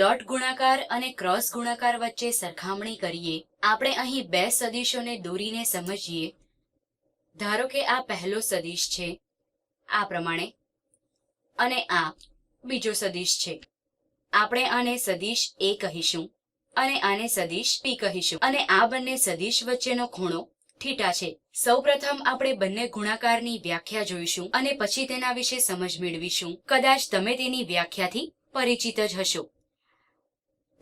Dot ગુણાકાર અને cross ગુણાકાર વચ્ચે સરખામણી કરીએ. આપણે અહીં બે સદીશોને દોરીને સમજીએ. ધારો કે આ પહેલો સદીશ છે, આ પ્રમાણે. અને આ બીજો સદીશ છે. આપણે આને સદીશ એ કહીશું અને આને સદીશ પી કહીશું. અને આ બંને સદીશ વચ્ચેનો ખૂણો થીટા છે. સૌપ્રથમ આપણે બંને ગુણાકારની વ્યાખ્યા જોઈશું અને પછી તેના વિશે સમજ મેળવીશું. કદાચ તમે તેની વ્યાખ્યાથી પરિચિત જ હશો.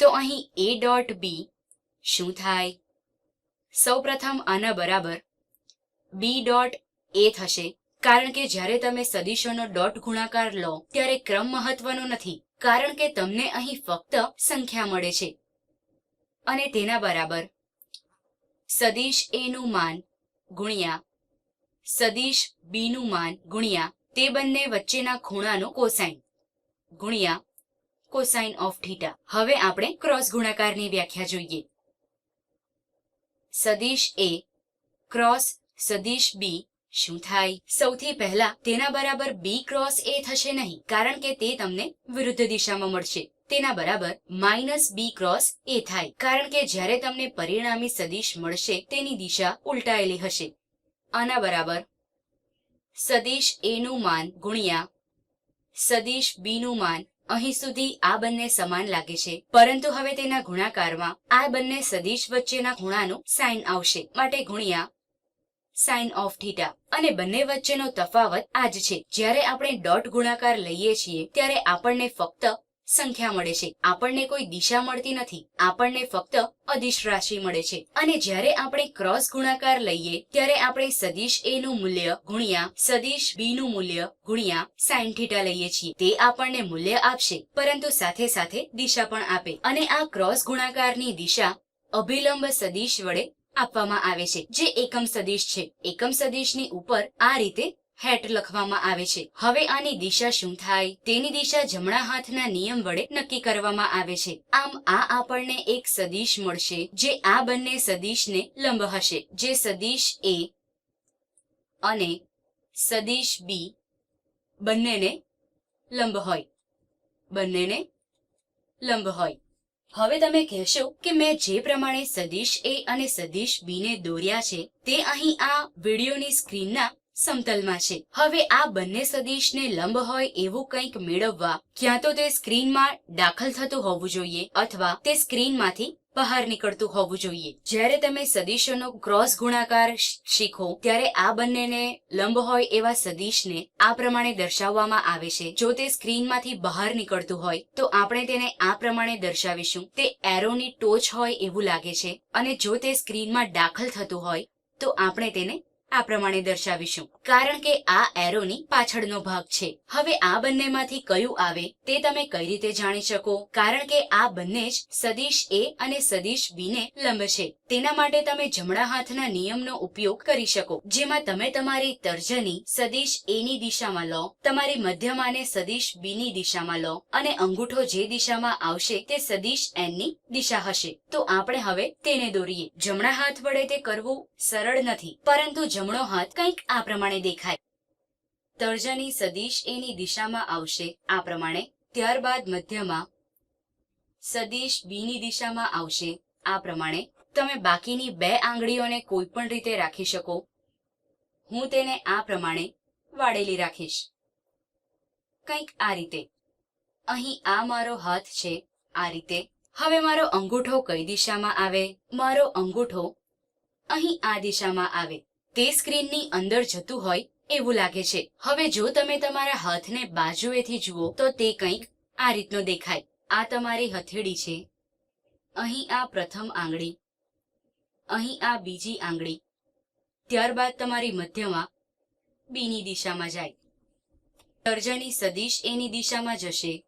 તો અહીં એ ડોટ બી શું થાય? સૌપ્રથમ આના બરાબર બી ડોટ એ થશે. કારણ કે જ્યારે તમે સદીશોનો ડોટ ગુણાકાર લો, ત્યારે ક્રમ મહત્વનો નથી. કારણ કે તમને અહીં ફક્ત સંખ્યા મળે છે. અને તેના બરાબર સદીશ એનું માન ગુણ્યા સદીશ બીનું માન ગુણ્યા તે બંને વચ્ચેના ખૂણાનો કોસાઇન ગુણ્યા કોસાઇન ઓફ થીટા હવે આપણે ક્રોસ ગુણાકારની વ્યાખ્યા જોઈએ. સદીશ એ ક્રોસ સદીશ બી શું થાય? સૌથી પહેલા તેના બરાબર બી ક્રોસ એ થશે નહીં, કારણ કે તે તમને વિરુદ્ધ દિશામાં મળશે. તેના બરાબર માઇનસ બી ક્રોસ એ થાય, કારણ કે જ્યારે તમને પરિણામી સદીશ મળશે, તેની દિશા ઉલટાયેલી હશે. આના બરાબર સદીશ એનું માન ગુણ્યા સદીશ બી નું માન અહીં સુધી આ બંને સમાન લાગે છે. પરંતુ હવે તેના ગુણાકારમાં આ બંને સદીશ વચ્ચેના ખૂણાનો સાઇન આવશે. માટે ગુણ્યા સાઇન ઓફ થીટા. અને બંને વચ્ચેનો તફાવત આ જ છે. જ્યારે આપણે ડોટ ગુણાકાર લઈએ છીએ, ત્યારે આપણને ફક્ત સંખ્યા મળે છે. આપણને કોઈ દિશા મળતી નથી. આપણને ફક્ત અદિશ રાશિ મળે છે. અને જ્યારે આપણે ક્રોસ ગુણાકાર લઈએ, ત્યારે આપણે સદીશ એ નું મૂલ્ય ગુણ્યા સદીશ બી નું મૂલ્ય ગુણ્યા સાઇન થીટા લઈએ છીએ. તે આપણને મૂલ્ય આપશે, પરંતુ સાથે સાથે દિશા પણ આપે. અને આ ક્રોસ ગુણાકારની દિશા અભિલંબ સદીશ વડે આપવામાં આવે છે. જે એકમ સદીશ છે. એકમ સદીશની ઉપર આ રીતે હેટ લખવામાં આવે છે. હવે આની દિશા શું થાય? તેની દિશા જમણા હાથના નિયમ વડે નક્કી કરવામાં આવે છે. આમ આ આપણને એક સદીશ મળશે, જે આ બંને સદીશને લંબ હશે. જે સદીશ એ અને સદીશ બી બંનેને લંબ હોય. બંનેને લંબ હોય. હવે તમે કહેશો કે મેં જે પ્રમાણે સદીશ એ અને સદીશ બી ને દોર્યા છે, તે અહીં આ વિડીયોની સ્ક્રીનના સમતલમાં છે. હવે આ બંને સદિશને લંબ હોય એવું કંઈક મેળવવા, ક્યાં તો તે સ્ક્રીનમાં દાખલ થતું હોવું જોઈએ અથવા તે સ્ક્રીનમાંથી બહાર નીકળતું હોવું જોઈએ. જ્યારે તમે સદીશોનો ક્રોસ ગુણાકાર શીખો, ત્યારે આ બંનેને લંબ હોય એવા સદીશને આ પ્રમાણે દર્શાવવામાં આવે છે. જો તે સ્ક્રીનમાંથી બહાર નીકળતું હોય, તો આપણે તેને આ પ્રમાણે દર્શાવીશું. તે એરોની ટોચ હોય એવું લાગે છે અને જો તે સ્ક્રીનમાં દાખલ થતું હોય, તો આપણે તેને આ પ્રમાણે દર્શાવીશું. કારણ કે આ એરોની પાછળનો ભાગ છે. હવે આ બંનેમાંથી કયું આવે, તે તમે કઈ રીતે જાણી શકો? કારણ કે આ બંને જ સદીશ એ અને સદીશ બી ને લંબ છે. તેના માટે તમે જમણા હાથના નિયમનો ઉપયોગ કરી શકો. જેમાં તમે તમારી તર્જની સદીશ એ ની દિશામાં લો, તમારી મધ્યમાને સદીશ બી ની દિશામાં લો, અને અંગૂઠો જે દિશામાં આવશે તે સદીશ એનની દિશા હશે. તો આપણે હવે તેને દોરીએ. જમણા હાથ વડે તે કરવું સરળ નથી. પરંતુ જમણો હાથ કંઈક આ પ્રમાણે દેખાય. તર્જની સદીશ એની દિશામાં આવશે. આ પ્રમાણે ત્યારબાદ મધ્યમાં સદીશ બીની દિશામાં આવશે. આ પ્રમાણે તમે બાકીની બે આંગળીઓને કોઈ પણ રીતે રાખી શકો. હું તેને આ પ્રમાણે વાળેલી રાખીશ. કંઈક આ રીતે. અહીં આ મારો હાથ છે. આ રીતે. હવે મારો અંગૂઠો કઈ દિશામાં આવે? મારો અંગૂઠો અહીં આ દિશામાં આવે. તે સ્ક્રીનની અંદર જતું હોય એવું લાગે છે. હવે જો તમે તમારા હાથને બાજુએથી જુઓ, તો તે કંઈક આ રીતનો દેખાય. આ તમારી હથેળી છે. અહીં આ પ્રથમ આંગળી. અહીં આ બીજી આંગળી. ત્યારબાદ તમારી મધ્યમાં બીની દિશામાં જાય. તર્જની સદીશ એની દિશામાં જશે.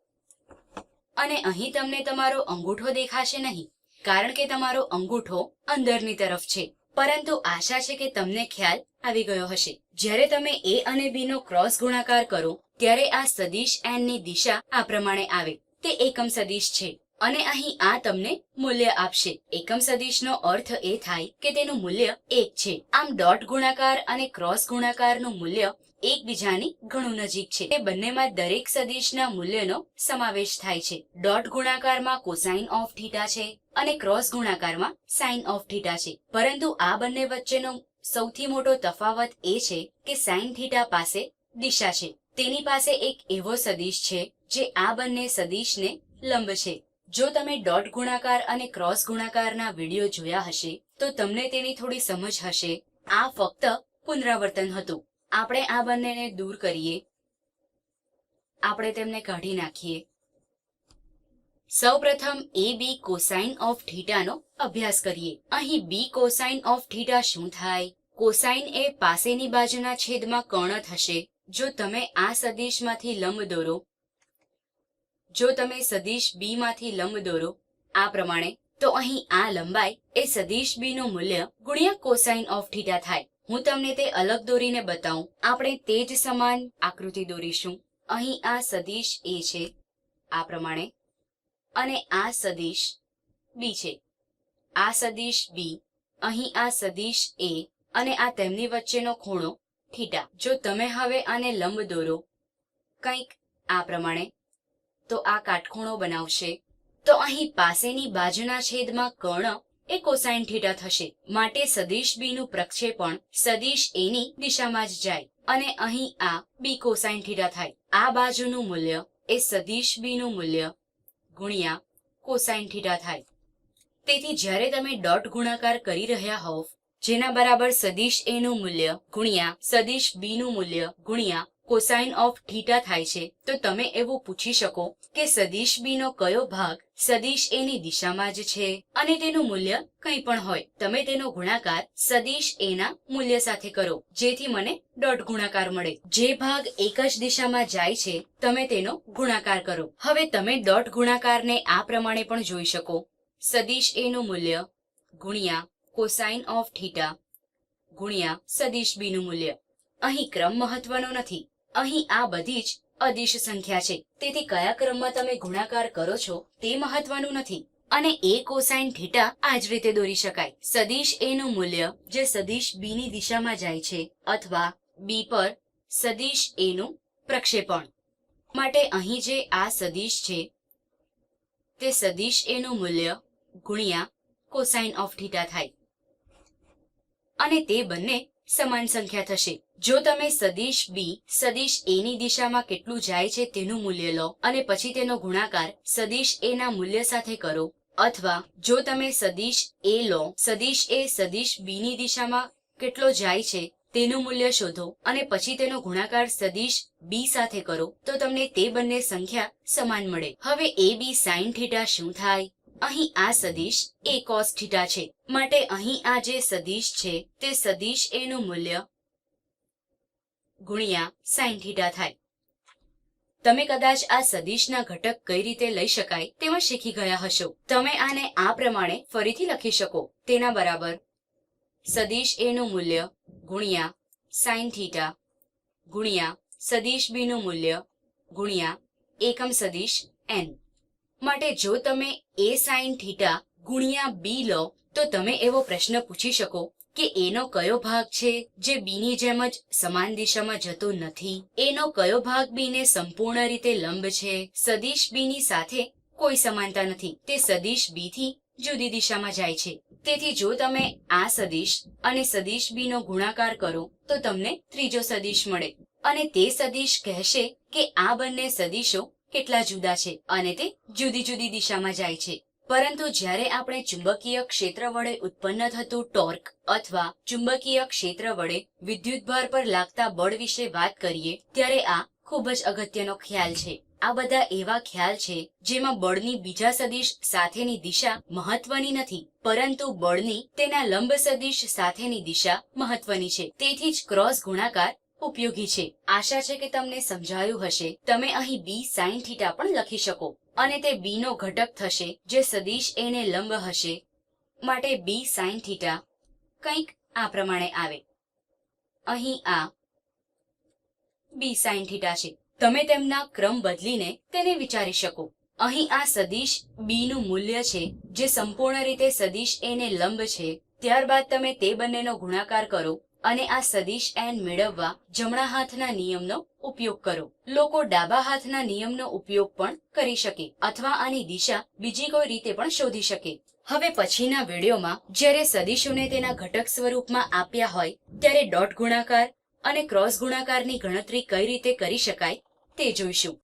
અને અહીં તમને તમારો અંગૂઠો દેખાશે નહીં, કારણ કે તમારો અંગૂઠો અંદરની તરફ છે. પરંતુ આશા છે કે તમને ખ્યાલ આવી ગયો હશે. જ્યારે તમે એ અને બી નો ક્રોસ ગુણાકાર કરો, ત્યારે આ સદીશ એનની દિશા આ પ્રમાણે આવે. તે એકમ સદીશ છે. અને અહીં આ તમને મૂલ્ય આપશે. એકમ સદીશનો અર્થ એ થાય કે તેનું મૂલ્ય એક છે. આમ ડોટ ગુણાકાર અને ક્રોસ ગુણાકારનું મૂલ્ય એકબીજાની ઘણું નજીક છે. તે બંનેમાં દરેક સદિશના મૂલ્યનો સમાવેશ થાય છે. ડોટ ગુણાકારમાં કોસાઇન ઓફ થીટા છે અને ક્રોસ ગુણાકારમાં સાઇન ઓફ થીટા છે. પરંતુ આ બંને વચ્ચેનો સૌથી મોટો તફાવત એ છે કે સાઇન થીટા પાસે દિશા છે. તેની પાસે એક એવો સદિશ છે જે આ બંને સદિશને લંબ છે. જો તમે ડોટ ગુણાકાર અને ક્રોસ ગુણાકારના વીડિયો જોયા હશે, તો તમને તેની થોડી સમજ હશે. આ ફક્ત પુનરાવર્તન હતું. આપણે આ બંનેને દૂર કરીએ. આપણે તેમને કાઢી નાખીએ. સૌપ્રથમ એ બી કોસાઇન ઓફ થીટાનો અભ્યાસ કરીએ. અહીં બી કોસાઇન ઓફ થીટા શું થાય? કોસાઇન એ પાસેની બાજુના છેદમાં કર્ણ થશે. જો તમે આ સદિશમાંથી લંબ દોરો, જો તમે સદિશ બી માંથી લંબ દોરો આ પ્રમાણે, તો અહીં આ લંબાઈ એ સદિશ બી નું મૂલ્ય ગુણ્યા કોસાઇન ઓફ થીટા થાય. હું તમને તે અલગ દોરીને બતાવું. આપણે તે જ સમાન આકૃતિ દોરીશું. અહીં આ સદિશ એ છે, આ પ્રમાણે. અને આ સદિશ બી છે. આ સદિશ બી, અહીં આ સદિશ એ, અને આ તેમની વચ્ચેનો ખૂણો થીટા. જો તમે હવે આને લંબ દોરો, કંઈક આ પ્રમાણે, તો આ કાટખૂણો બનાવશે. તો અહીં પાસેની બાજુના છેદમાં કર્ણ એ કોસાઇન થીટા થશે. માટે સદિશ બી નું પ્રક્ષેપણ સદિશ એ ની દિશામાં જ જાય. અને અહીં આ બી કોસાઇન થીટા થાય. આ બાજુનું મૂલ્ય એ સદિશ બી નું મૂલ્ય ગુણ્યા કોસાઇન થીટા થાય. તેથી જ્યારે તમે ડોટ ગુણાકાર કરી રહ્યા હોવ, જેના બરાબર સદિશ એ નું મૂલ્ય ગુણ્યા સદિશ બી નું મૂલ્ય ગુણ્યા કોસાઇન ઓફ થીટા થાય છે. તો તમે એવું પૂછી શકો કે સદિશ બી નો કયો ભાગ સદિશ એ ની દિશામાં જ છે અને તેનું મૂલ્ય કંઈ પણ હોય. તમે તેનો ગુણાકાર સદિશ એ ના મૂલ્ય સાથે કરો, જેથી મને ડોટ ગુણાકાર મળે. જે ભાગ એક જ દિશામાં જાય છે, તમે તેનો ગુણાકાર કરો. હવે તમે ડોટ ગુણાકારને આ પ્રમાણે પણ જોઈ શકો. સદિશ એ નું મૂલ્ય ગુણ્યા કોસાઇન ઓફ થીટા ગુણ્યા સદિશ બી નું મૂલ્ય. અહીં ક્રમ મહત્વનો નથી. અહીં આ બધી જ અદિશ સંખ્યા છે. તેથી કયા ક્રમમાં તમે ગુણાકાર કરો છો તે મહત્વનું નથી. અને એ કોસાઇન થીટા આ જ રીતે દોરી શકાય. સદિશ એ નું મૂલ્ય જે સદિશ બી ની દિશામાં જાય છે અથવા બી પર સદિશ એ નું પ્રક્ષેપણ. માટે અહીં જે આ સદિશ છે તે સદિશ એ નું મૂલ્ય ગુણ્યા કોસાઇન ઓફ થીટા થાય. અને તે બંને સમાન સંખ્યા થશે. જો તમે સદિશ બી સદિશ એ ની દિશામાં કેટલું જાય છે તેનું મૂલ્ય લો અને પછી તેનો ગુણાકાર સદિશ એ ના મૂલ્ય સાથે કરો. અથવા જો તમે સદિશ એ લો, સદિશ એ સદિશ બી ની દિશામાં કેટલો જાય છે તેનું મૂલ્ય શોધો અને પછી તેનો ગુણાકાર સદિશ બી સાથે કરો, તો તમને તે બંને સંખ્યા સમાન મળે. હવે એ બી સાઇન થીટા શું થાય? અહીં આ સદિશ એ કોસ થીટા છે. માટે અહીં આ જે સદિશ છે, તે સદિશ એ નું મૂલ્ય ગુણ્યા સાઇન થીટા થાય. તમે કદાચ આ સદિશના ઘટક કઈ રીતે લઈ શકાય તેમાં શીખી ગયા હશો. તમે આને આ પ્રમાણે ફરીથી લખી શકો. તેના બરાબર સદિશ એ નું મૂલ્ય ગુણ્યા સાઇન થીટા ગુણ્યા સદિશ બી નું મૂલ્ય ગુણ્યા એકમ સદિશ એન માટે જો તમે એ સાઇન થીટા ગુણ્યા બી લો, તો તમે એવો પ્રશ્ન પૂછી શકો કે એનો કયો ભાગ છે જે બીની જેમ જ સમાન દિશામાં જતો નથી? એનો કયો ભાગ બીને સંપૂર્ણ રીતે લંબ છે? સદિશ બીની સાથે કોઈ સમાનતા નથી. તે સદિશ બી થી જુદી દિશામાં જાય છે. તેથી જો તમે આ સદિશ અને સદિશ બી નો ગુણાકાર કરો, તો તમને ત્રીજો સદિશ મળે. અને તે સદિશ કહેશે કે આ બંને સદિશો કેટલા જુદા છે અને તે જુદી જુદી દિશામાં જાય છે. પરંતુ જ્યારે આપણે ચુંબકીય ક્ષેત્ર વડે ઉત્પન્ન થતું ટોર્ક અથવા ચુંબકીય ક્ષેત્ર વડે વિદ્યુતભાર પર લાગતા બળ વિશે વાત કરીએ, ત્યારે આ ખૂબ જ અગત્યનો ખ્યાલ છે. આ બધા એવા ખ્યાલ છે જેમાં બળની બીજા સદિશ સાથેની દિશા મહત્વની નથી, પરંતુ બળની તેના લંબ સદિશ સાથેની દિશા મહત્વની છે. તેથી જ ક્રોસ ગુણાકાર ઉપયોગી છે. આશા છે કે તમને સમજાયું હશે. તમે અહીં બી સાઇન થીટા પણ લખી શકો. અને તે બી નો ઘટક થશે, જે સદિશ એને લંબ હશે માટે બી સાઇન થીટા કંઈક આ પ્રમાણે આવે. અહીં આ બી સાઇન થીટા છે. તમે તેમના ક્રમ બદલીને તેને વિચારી શકો. અહીં આ સદિશ બી નું મૂલ્ય છે, જે સંપૂર્ણ રીતે સદિશ એને લંબ છે. ત્યારબાદ તમે તે બંનેનો ગુણાકાર કરો. અને આ સદિશ એન મેળવવા જમણા હાથના નિયમનો ઉપયોગ કરો. લોકો ડાબા હાથના નિયમનો ઉપયોગ પણ કરી શકે અથવા આની દિશા બીજી કોઈ રીતે પણ શોધી શકે. હવે પછીના વિડીયોમાં જ્યારે સદિશોને તેના ઘટક સ્વરૂપમાં આપ્યા હોય, ત્યારે ડોટ ગુણાકાર અને ક્રોસ ગુણાકારની ગણતરી કઈ રીતે કરી શકાય તે જોઈશું.